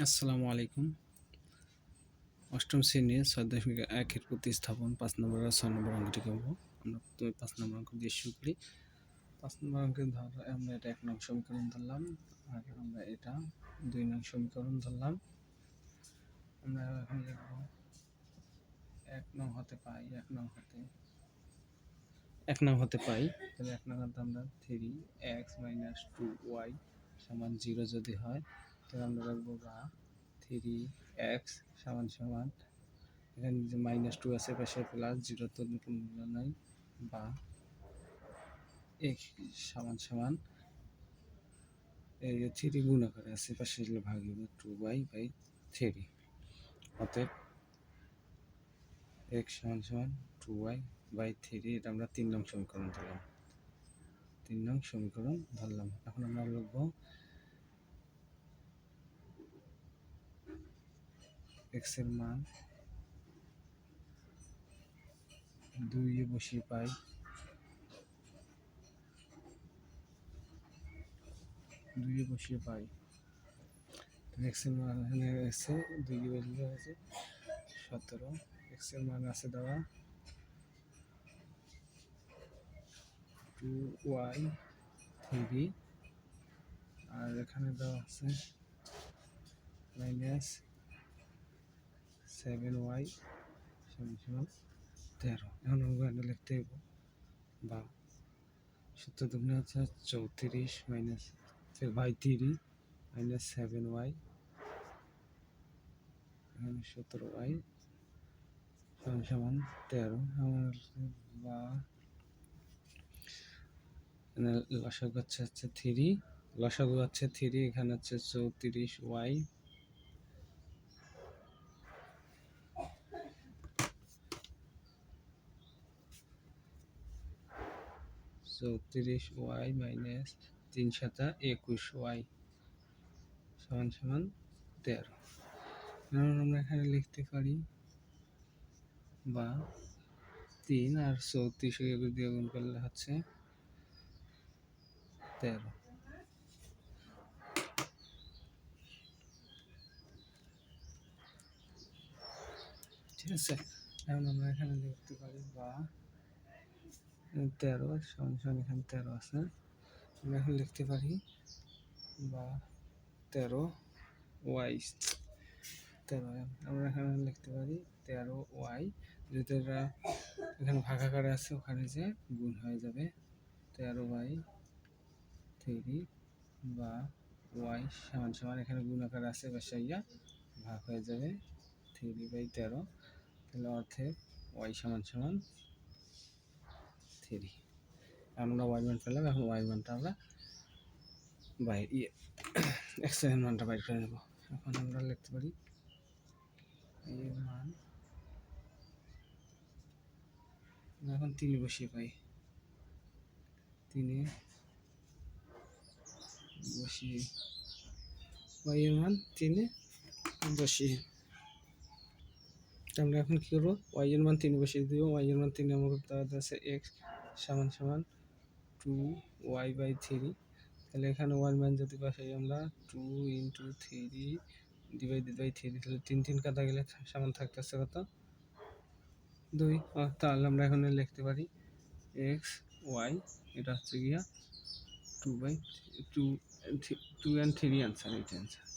আসসালামু আলাইকুম। অষ্টম শ্রেণির ছয় দশমিক একের প্রতিস্থাপন পাঁচ নম্বর আর ছয় নম্বর অঙ্কটি করব। আমরা প্রথমে পাঁচ নম্বর অঙ্ক দিয়ে শুরু করি। পাঁচ নম্বর অঙ্কে ধর আমরা এটা এক নং সমীকরণ ধরলাম, আর আমরা এটা দুই নং সমীকরণ ধরলাম। আমরা এখন লিখব এক নং হতে পাই, এক নং হতে এক নং হতে পাই। তাহলে এক নং হতে আমরা three X minus two Y সমান জিরো যদি হয় তাহলে আমরা রাখব বা থ্রি এক্স সমান সমান। এখানে যে মাইনাস টু আছে, পাশে প্লাস জিরো তো মূল্য নাই। বা এক্স সমান সমান। এই যে থ্রি গুণ আকারে আছে, পাশে ভাগ হবে টু বাই বাই থ্রি অতএব এক্স সমান সমান টু ওয়াই বাই থ্রি এটা আমরা তিন নং সমীকরণ ধরলাম। তিন নং সমীকরণ ধরলাম। এখন আমরা লিখব এক্সের মান দুইয়ে বসিয়ে পাই। দুইয়ে বসিয়ে পাই। এক্সের মান এখানে এসে দুইয়ে বসিয়ে আছে সতেরো। এক্সের মান আছে দেওয়া টু ওয়াই থ্রি আর এখানে দেওয়া আছে মাইনাস সেভেন ওয়াই সমান তেরো এখন আমরা লিখতে হইব বা সত্তর দুগুণে হচ্ছে চৌত্রিশ মাইনাস বাই তিরিশ মাইনাস সেভেন ওয়াই এখানে সতেরো ওয়াই সমান তেরো। আমার বা লসাগু হচ্ছে হচ্ছে থ্রি লসাগু হচ্ছে থ্রি এখানে হচ্ছে চৌত্রিশ ওয়াই চৌত্রিশ ওয়াই মাইনাস তিন সাতা একুশ ওয়াই সমান সমান তেরো। আমরা এখানে লিখতে পারি বা তিন আর চৌত্রিশ একুশ দিয়ে গুণ করলে হচ্ছে তেরো। ঠিক আছে? এখন আমরা এখানে লিখতে পারি বা তেরো সমান সমান এখানে তেরো আছে। আমরা এখন লিখতে পারি বা তেরো ওয়াই, তেরো, আমরা এখানে লিখতে পারি তেরো ওয়াই। যদি এখানে ভাগাকারে আছে, ওখানে যে গুণ হয়ে যাবে তেরো ওয়াই থ্রি বা ওয়াই সমান সমান এখানে গুণ আকারে আছে বাসাইয়া ভাগ হয়ে যাবে থ্রি বাই তেরো। তাহলে অর্থে ওয়াই সমান সমান থ্রি আমরা ওয়াই মান পেলাম, এখন ওয়াই মানটা আমরা বাইর ইয়ে এক্সের মানটা বাইর করে নেব। এখন আমরা লিখতে পারি মান এখন তিনে বসিয়ে পাই। তিনে বসিয়ে ওয়াই এর মান তিনে বসিয়ে। আমরা এখন কী করব? ওয়াই এর মান তিনে বসিয়ে দিব। ওয়াই এর মান তিনে আমাকে আছে এক্স সমান সমান টু ওয়াই বাই থ্রি তাহলে এখানে ওয়াই মান যদি বসাই আমরা two into three divided by three তাহলে তিন তিন কাটা গেলে সমান থাকতেছে কত? দুই। তাহলে আমরা এখানে লিখতে পারি এক্স ওয়াই এটা হচ্ছে গিয়া two by two two and three answer এইটা অ্যান্সার